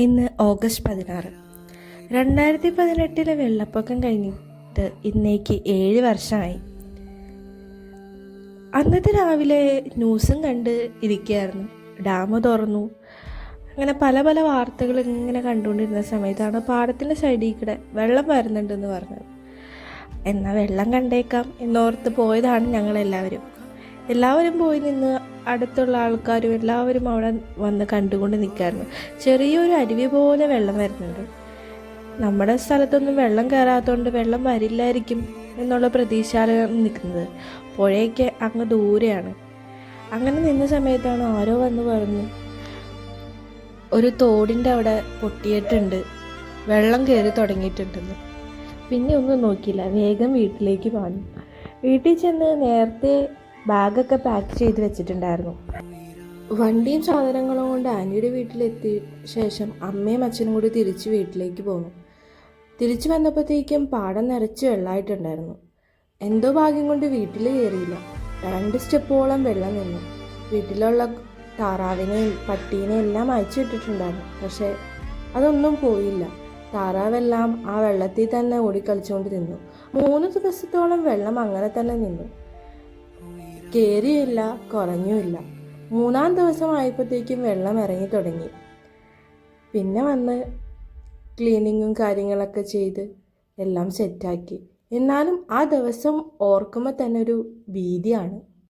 ഇന്ന് ഓഗസ്റ്റ് പതിനാറ്. രണ്ടായിരത്തി പതിനെട്ടിലെ വെള്ളപ്പൊക്കം കഴിഞ്ഞിട്ട് ഇന്നേക്ക് ഏഴ് വർഷമായി. അന്നത്തെ രാവിലെ ന്യൂസും കണ്ട് ഇരിക്കുകയായിരുന്നു. ഡാം തുറന്നു. അങ്ങനെ പല പല വാർത്തകൾ ഇങ്ങനെ കണ്ടുകൊണ്ടിരുന്ന സമയത്താണ് പാടത്തിന്റെ സൈഡിൽ കൂടെ വെള്ളം വരുന്നുണ്ടെന്ന് പറഞ്ഞത്. എന്നാൽ വെള്ളം കണ്ടേക്കാം എന്നോർത്ത് പോയതാണ് ഞങ്ങളെല്ലാവരും. എല്ലാവരും പോയി നിന്ന് അടുത്തുള്ള ആൾക്കാരും എല്ലാവരും അവിടെ വന്ന് കണ്ടുകൊണ്ട് നിൽക്കായിരുന്നു. ചെറിയൊരു അരുവി പോലെ വെള്ളം വരുന്നുണ്ട്. നമ്മുടെ സ്ഥലത്തൊന്നും വെള്ളം കയറാത്തതുകൊണ്ട് വെള്ളം വരില്ലായിരിക്കും എന്നുള്ള പ്രതീക്ഷയിലാണ് നിൽക്കുന്നത്. പുഴയൊക്കെ അങ്ങ് ദൂരെയാണ്. അങ്ങനെ നിന്ന സമയത്താണ് ആരോ വന്ന് പറഞ്ഞു ഒരു തോടിന്റെ അവിടെ പൊട്ടിയിട്ടുണ്ട്. വെള്ളം കയറി തുടങ്ങിയിട്ടുണ്ടെന്ന്. പിന്നെ ഒന്നും നോക്കിയില്ല. വേഗം വീട്ടിലേക്ക് പാഞ്ഞു. വീട്ടിൽ ചെന്ന് നേരത്തെ ബാഗൊക്കെ പാക്ക് ചെയ്ത് വെച്ചിട്ടുണ്ടായിരുന്നു. വണ്ടിയും സാധനങ്ങളും കൊണ്ട് ആന്റിയുടെ വീട്ടിലെത്തിയ ശേഷം അമ്മയും അച്ഛനും കൂടി തിരിച്ച് വീട്ടിലേക്ക് പോന്നു. തിരിച്ചു വന്നപ്പോഴത്തേക്കും പാടം നിറച്ച് വെള്ളമായിട്ടുണ്ടായിരുന്നു. എന്തോ ഭാഗ്യം കൊണ്ട് വീട്ടിൽ കയറിയില്ല. രണ്ട് സ്റ്റെപ്പോളം വെള്ളം നിന്നു. വീട്ടിലുള്ള താറാവിനെയും പട്ടീനെയും എല്ലാം അയച്ചു വിട്ടിട്ടുണ്ടായിരുന്നു. പക്ഷേ അതൊന്നും പോയില്ല. താറാവെല്ലാം ആ വെള്ളത്തിൽ തന്നെ ഓടിക്കളിച്ചുകൊണ്ട് നിന്നു. മൂന്ന് ദിവസത്തോളം വെള്ളം അങ്ങനെ തന്നെ നിന്നു. കയറിയില്ല കുറഞ്ഞുമില്ല. മൂന്നാം ദിവസം ആയപ്പോഴത്തേക്കും വെള്ളം ഇറങ്ങി തുടങ്ങി. പിന്നെ വന്ന് ക്ലീനിങ്ങും കാര്യങ്ങളൊക്കെ ചെയ്ത് എല്ലാം സെറ്റാക്കി. എന്നാലും ആ ദിവസം ഓർക്കുമ്പോൾ തന്നെ ഒരു ഭീതിയാണ്.